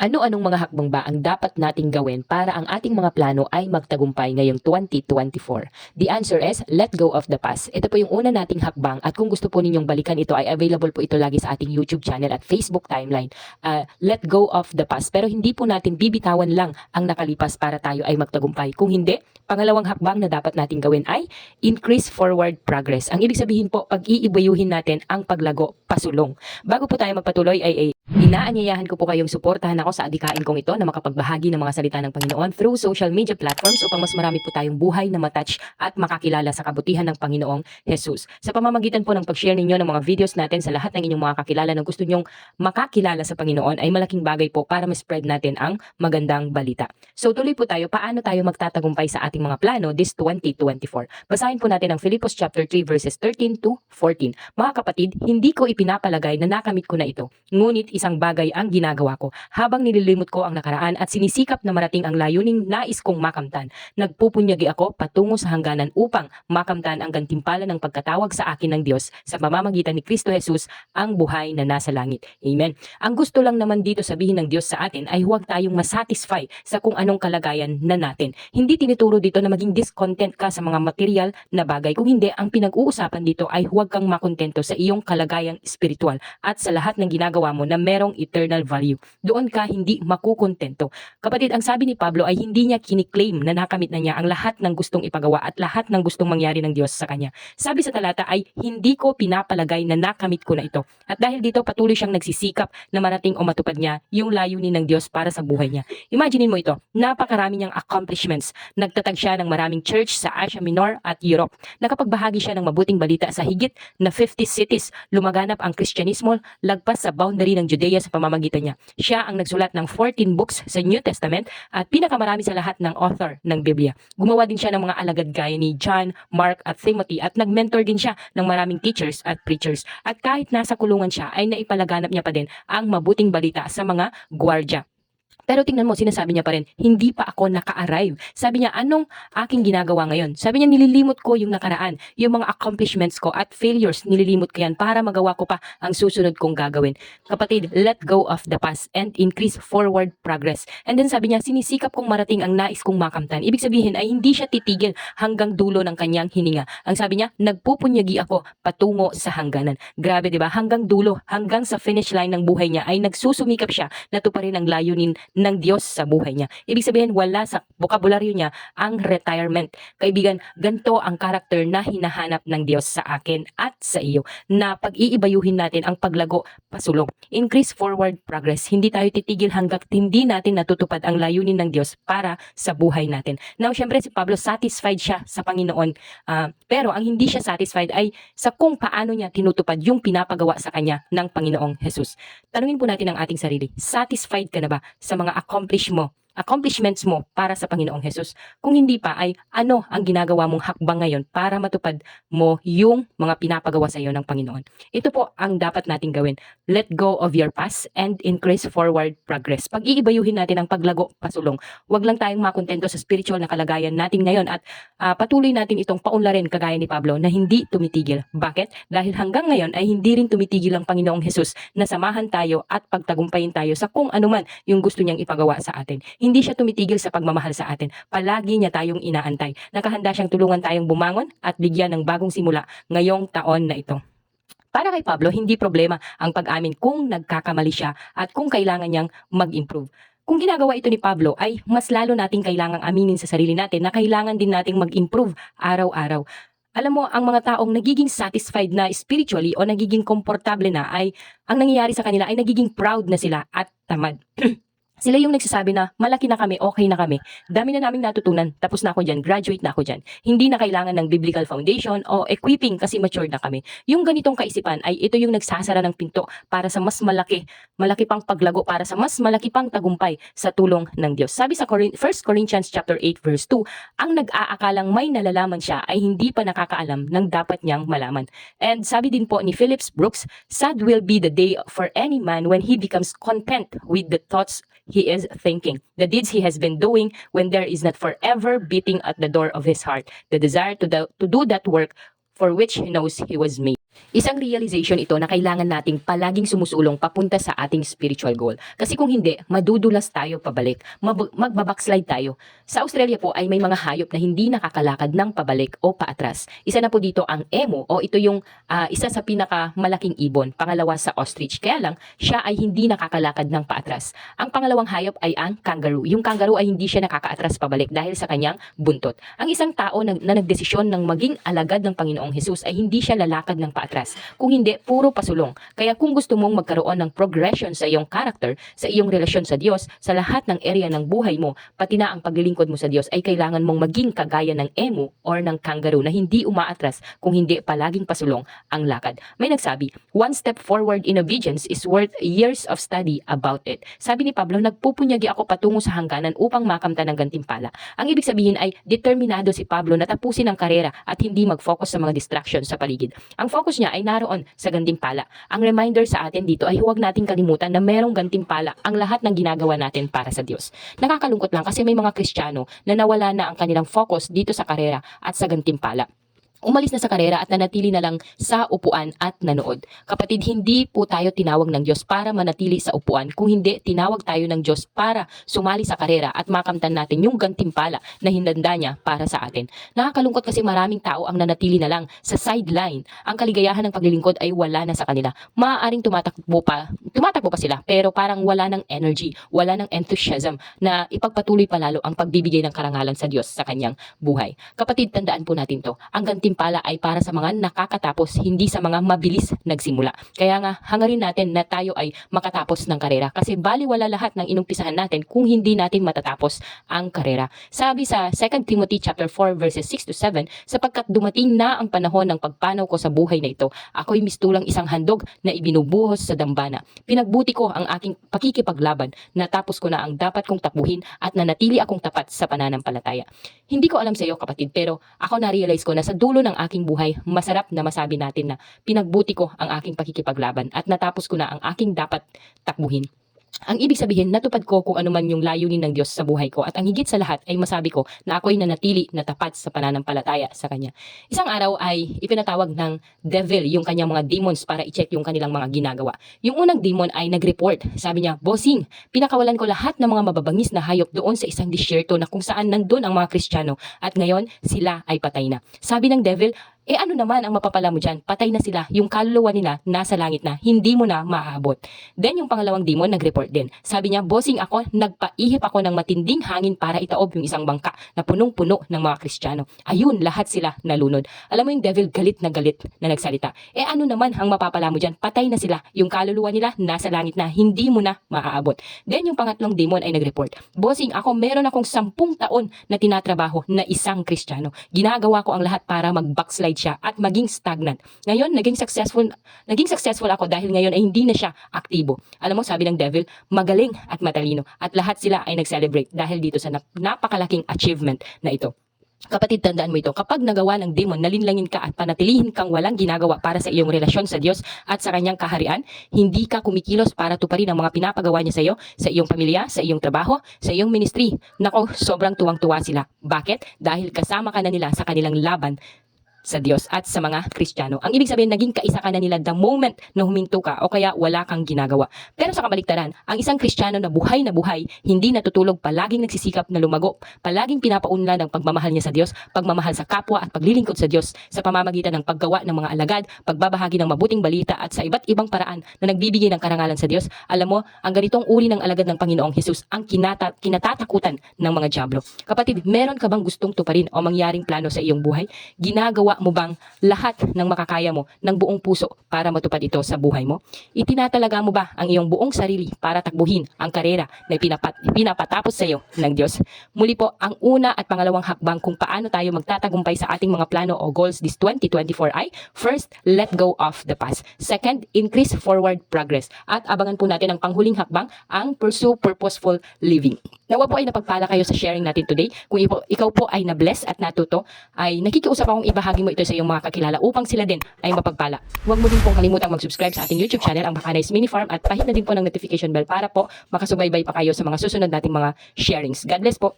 Ano-anong mga hakbang ba ang dapat nating gawin para ang ating mga plano ay magtagumpay ngayong 2024? The answer is, let go of the past. Ito po yung una nating hakbang at kung gusto po ninyong balikan ito ay available po ito lagi sa ating YouTube channel at Facebook timeline. Uh, let go of the past. Pero hindi po natin bibitawan lang ang nakalipas para tayo ay magtagumpay. Kung hindi, pangalawang hakbang na dapat nating gawin ay increase forward progress. Ang ibig sabihin po, pag-iibayuhin natin ang paglago pasulong. Bago po tayo magpatuloy ay, ay Inaanyayahan ko po kayong suportahan ako sa adikain kong ito na makapagbahagi ng mga salita ng Panginoon through social media platforms upang mas marami po tayong buhay na matouch at makakilala sa kabutihan ng Panginoong Jesus. Sa pamamagitan po ng pag-share ninyo ng mga videos natin sa lahat ng inyong mga kakilala na gusto nyong makakilala sa Panginoon ay malaking bagay po para ma-spread natin ang magandang balita. So tuloy po tayo, paano tayo magtatagumpay sa ating mga plano this 2024? Basahin po natin ang Philippos chapter 3 verses 13 to 14. Mga kapatid, hindi ko ipinapalagay na nakamit ko na ito. Ngunit isang bagay ang ginagawa ko. Habang nililimot ko ang nakaraan at sinisikap na marating ang layuning nais kong makamtan, nagpupunyagi ako patungo sa hangganan upang makamtan ang gantimpala ng pagkatawag sa akin ng Diyos sa pamamagitan ni Kristo Jesus ang buhay na nasa langit. Amen. Ang gusto lang naman dito sabihin ng Diyos sa atin ay huwag tayong masatisfy sa kung anong kalagayan na natin. Hindi tinuturo dito na maging discontent ka sa mga material na bagay. Kung hindi, ang pinag-uusapan dito ay huwag kang makontento sa iyong kalagayang spiritual at sa lahat ng ginagawa mo na merong eternal value. Doon ka hindi makukontento. Kapatid, ang sabi ni Pablo ay hindi niya kiniklaim na nakamit na niya ang lahat ng gustong ipagawa at lahat ng gustong mangyari ng Diyos sa kanya. Sabi sa talata ay hindi ko pinapalagay na nakamit ko na ito. At dahil dito patuloy siyang nagsisikap na marating o matupad niya yung layunin ng Diyos para sa buhay niya. Imaginin mo ito, napakarami niyang accomplishments. Nagtatag siya ng maraming church sa Asia Minor at Europe. Nakapagbahagi siya ng mabuting balita sa higit na 50 cities. Lumaganap ang Kristyanismo lagpas sa boundary ng Judea sa pamamagitan niya. Siya ang nagsulat ng 14 books sa New Testament at pinakamarami sa lahat ng author ng Biblia. Gumawa din siya ng mga alagad gaya ni John, Mark at Timothy at nag-mentor din siya ng maraming teachers at preachers. At kahit nasa kulungan siya ay naipalaganap niya pa din ang mabuting balita sa mga gwardya. Pero tingnan mo, sinasabi niya pa rin, hindi pa ako naka-arrive. Sabi niya, anong aking ginagawa ngayon? Sabi niya, nililimot ko yung nakaraan, yung mga accomplishments ko at failures, nililimot ko yan para magawa ko pa ang susunod kong gagawin. Kapatid, let go of the past and increase forward progress. And then sabi niya, sinisikap kong marating ang nais kong makamtan. Ibig sabihin ay hindi siya titigil hanggang dulo ng kanyang hininga. Ang sabi niya, nagpupunyagi ako patungo sa hangganan. Grabe, di ba? Hanggang dulo, hanggang sa finish line ng buhay niya ay nagsusumikap siya na tuparin ang layunin ng Diyos sa buhay niya. Ibig sabihin, wala sa bokabularyo niya ang retirement. Kaibigan, ganito ang karakter na hinahanap ng Diyos sa akin at sa iyo na pag-iibayuhin natin ang paglago pasulong. Increase forward progress. Hindi tayo titigil hanggat hindi natin natutupad ang layunin ng Diyos para sa buhay natin. Now, syempre si Pablo satisfied siya sa Panginoon. Ah, pero ang hindi siya satisfied ay sa kung paano niya tinutupad yung pinapagawa sa kanya ng Panginoong Jesus. Tanungin po natin ang ating sarili. Satisfied ka na ba sa mga accomplish mo, accomplishments mo para sa Panginoong Jesus. Kung hindi pa ay ano ang ginagawa mong hakbang ngayon para matupad mo yung mga pinapagawa sa iyo ng Panginoon. Ito po ang dapat nating gawin. Let go of your past and increase forward progress. Pag-iibayuhin natin ang paglago pasulong. Huwag lang tayong makontento sa spiritual na kalagayan natin ngayon at ah, patuloy natin itong paunlarin kagaya ni Pablo na hindi tumitigil. Bakit? Dahil hanggang ngayon ay hindi rin tumitigil ang Panginoong Jesus na samahan tayo at pagtagumpayin tayo sa kung anuman yung gusto niyang ipagawa sa atin. Hindi siya tumitigil sa pagmamahal sa atin. Palagi niya tayong inaantay. Nakahanda siyang tulungan tayong bumangon at bigyan ng bagong simula ngayong taon na ito. Para kay Pablo, hindi problema ang pag-amin kung nagkakamali siya at kung kailangan niyang mag-improve. Kung ginagawa ito ni Pablo ay mas lalo nating kailangang aminin sa sarili natin na kailangan din nating mag-improve araw-araw. Alam mo, ang mga taong nagiging satisfied na spiritually o nagiging komportable na ay ang nangyayari sa kanila ay nagiging proud na sila at tamad. Sila yung nagsasabi na malaki na kami, okay na kami. Dami na naming natutunan, tapos na ako dyan, graduate na ako dyan. Hindi na kailangan ng biblical foundation o equipping kasi matured na kami. Yung ganitong kaisipan ay ito yung nagsasara ng pinto para sa mas malaki, malaki pang paglago, para sa mas malaki pang tagumpay sa tulong ng Diyos. Sabi sa Corin- 1 Corinthians chapter 8 verse 2, ang nag-aakalang may nalalaman siya ay hindi pa nakakaalam ng dapat niyang malaman. And sabi din po ni Phillips Brooks, sad will be the day for any man when he becomes content with the thoughts he is thinking, the deeds he has been doing when there is not forever beating at the door of his heart, the desire to, do- to do that work for which he knows he was made. Isang realization ito na kailangan nating palaging sumusulong papunta sa ating spiritual goal. Kasi kung hindi, madudulas tayo pabalik, mab- magbabackslide tayo. Sa Australia po ay may mga hayop na hindi nakakalakad ng pabalik o paatras. Isa na po dito ang emu o ito yung ah, isa sa pinakamalaking ibon. Pangalawa sa ostrich. Kaya lang, siya ay hindi nakakalakad ng paatras. Ang pangalawang hayop ay ang kangaroo. Yung kangaroo ay hindi siya nakakaatras pabalik dahil sa kanyang buntot. Ang isang tao na, na nagdesisyon ng maging alagad ng Panginoong Hesus ay hindi siya lalakad ng paatras. Kung hindi, puro pasulong. Kaya kung gusto mong magkaroon ng progression sa iyong character, sa iyong relasyon sa Diyos, sa lahat ng area ng buhay mo, pati na ang paglilingkod mo sa Diyos, ay kailangan mong maging kagaya ng emu or ng kangaroo na hindi umaatras kung hindi palaging pasulong ang lakad. May nagsabi, one step forward in obedience is worth years of study about it. Sabi ni Pablo, nagpupunyagi ako patungo sa hangganan upang makamta ng gantimpala. Ang ibig sabihin ay determinado si Pablo na tapusin ang karera at hindi mag-focus sa mga distractions sa paligid. Ang focus niya ay naroon sa gantimpala. Ang reminder sa atin dito ay huwag nating kalimutan na merong gantimpala ang lahat ng ginagawa natin para sa Diyos. Nakakalungkot lang kasi may mga Kristiyano na nawala na ang kanilang focus dito sa karera at sa gantimpala umalis na sa karera at nanatili na lang sa upuan at nanood. Kapatid, hindi po tayo tinawag ng Diyos para manatili sa upuan. Kung hindi, tinawag tayo ng Diyos para sumali sa karera at makamtan natin yung gantimpala na hinanda niya para sa atin. Nakakalungkot kasi maraming tao ang nanatili na lang sa sideline. Ang kaligayahan ng paglilingkod ay wala na sa kanila. Maaaring tumatakbo pa, tumatakbo pa sila, pero parang wala ng energy, wala ng enthusiasm na ipagpatuloy palalo ang pagbibigay ng karangalan sa Diyos sa kanyang buhay. Kapatid, tandaan po natin to. Ang gantimpala ay para sa mga nakakatapos, hindi sa mga mabilis nagsimula. Kaya nga, hangarin natin na tayo ay makatapos ng karera. Kasi baliwala lahat ng inumpisahan natin kung hindi natin matatapos ang karera. Sabi sa 2 Timothy chapter 4 verses 6 to 7, sapagkat dumating na ang panahon ng pagpanaw ko sa buhay na ito, ako'y mistulang isang handog na ibinubuhos sa dambana. Pinagbuti ko ang aking pakikipaglaban, natapos ko na ang dapat kong tapuhin at nanatili akong tapat sa pananampalataya. Hindi ko alam sa iyo kapatid, pero ako na-realize ko na sa dulo ng aking buhay, masarap na masabi natin na pinagbuti ko ang aking pakikipaglaban at natapos ko na ang aking dapat takbuhin. Ang ibig sabihin, natupad ko kung ano man yung layunin ng Diyos sa buhay ko at ang higit sa lahat ay masabi ko na ako'y nanatili na tapat sa pananampalataya sa Kanya. Isang araw ay ipinatawag ng devil yung kanyang mga demons para i-check yung kanilang mga ginagawa. Yung unang demon ay nag-report. Sabi niya, Bossing, pinakawalan ko lahat ng mga mababangis na hayop doon sa isang disyerto na kung saan nandun ang mga Kristiyano at ngayon sila ay patay na. Sabi ng devil, eh ano naman ang mapapala mo dyan? Patay na sila. Yung kaluluwa nila nasa langit na. Hindi mo na maaabot. Then yung pangalawang demon nag-report din. Sabi niya, bossing ako, nagpaihip ako ng matinding hangin para itaob yung isang bangka na punong-puno ng mga Kristiyano. Ayun, lahat sila nalunod. Alam mo yung devil galit na galit na nagsalita. Eh ano naman ang mapapala mo dyan? Patay na sila. Yung kaluluwa nila nasa langit na. Hindi mo na maaabot. Then yung pangatlong demon ay nag-report. Bossing ako, meron akong sampung taon na tinatrabaho na isang Kristiyano. Ginagawa ko ang lahat para mag-backslide siya at maging stagnant. Ngayon, naging successful, naging successful ako dahil ngayon ay hindi na siya aktibo. Alam mo, sabi ng devil, magaling at matalino. At lahat sila ay nag-celebrate dahil dito sa nap- napakalaking achievement na ito. Kapatid, tandaan mo ito, kapag nagawa ng demon, nalinlangin ka at panatilihin kang walang ginagawa para sa iyong relasyon sa Diyos at sa kanyang kaharian, hindi ka kumikilos para tuparin ang mga pinapagawa niya sa iyo, sa iyong pamilya, sa iyong trabaho, sa iyong ministry. Nako, sobrang tuwang-tuwa sila. Bakit? Dahil kasama ka na nila sa kanilang laban sa Diyos at sa mga Kristiyano. Ang ibig sabihin, naging kaisa ka na nila the moment na huminto ka o kaya wala kang ginagawa. Pero sa kabaliktaran, ang isang Kristiyano na buhay na buhay, hindi natutulog, palaging nagsisikap na lumago, palaging pinapaunla ng pagmamahal niya sa Diyos, pagmamahal sa kapwa at paglilingkod sa Diyos sa pamamagitan ng paggawa ng mga alagad, pagbabahagi ng mabuting balita at sa iba't ibang paraan na nagbibigay ng karangalan sa Diyos. Alam mo, ang ganitong uri ng alagad ng Panginoong Hesus ang kinata- kinatatakutan ng mga Diablo. Kapatid, meron ka bang gustong tuparin o mangyaring plano sa iyong buhay? Ginagawa mo bang lahat ng makakaya mo ng buong puso para matupad ito sa buhay mo? Itinatalaga mo ba ang iyong buong sarili para takbuhin ang karera na pinapat, pinapatapos sa iyo ng Diyos? Muli po, ang una at pangalawang hakbang kung paano tayo magtatagumpay sa ating mga plano o goals this 2024 ay first, let go of the past. Second, increase forward progress. At abangan po natin ang panghuling hakbang, ang pursue purposeful living. Nawa po ay napagpala kayo sa sharing natin today. Kung ikaw po ay na-bless at natuto, ay nakikiusap akong ibahagi mo ito sa iyong mga kakilala upang sila din ay mapagpala. Huwag mo din pong kalimutang mag-subscribe sa ating YouTube channel, ang Bakanais Mini Farm, at pahit na din po ng notification bell para po makasubaybay pa kayo sa mga susunod nating mga sharings. God bless po!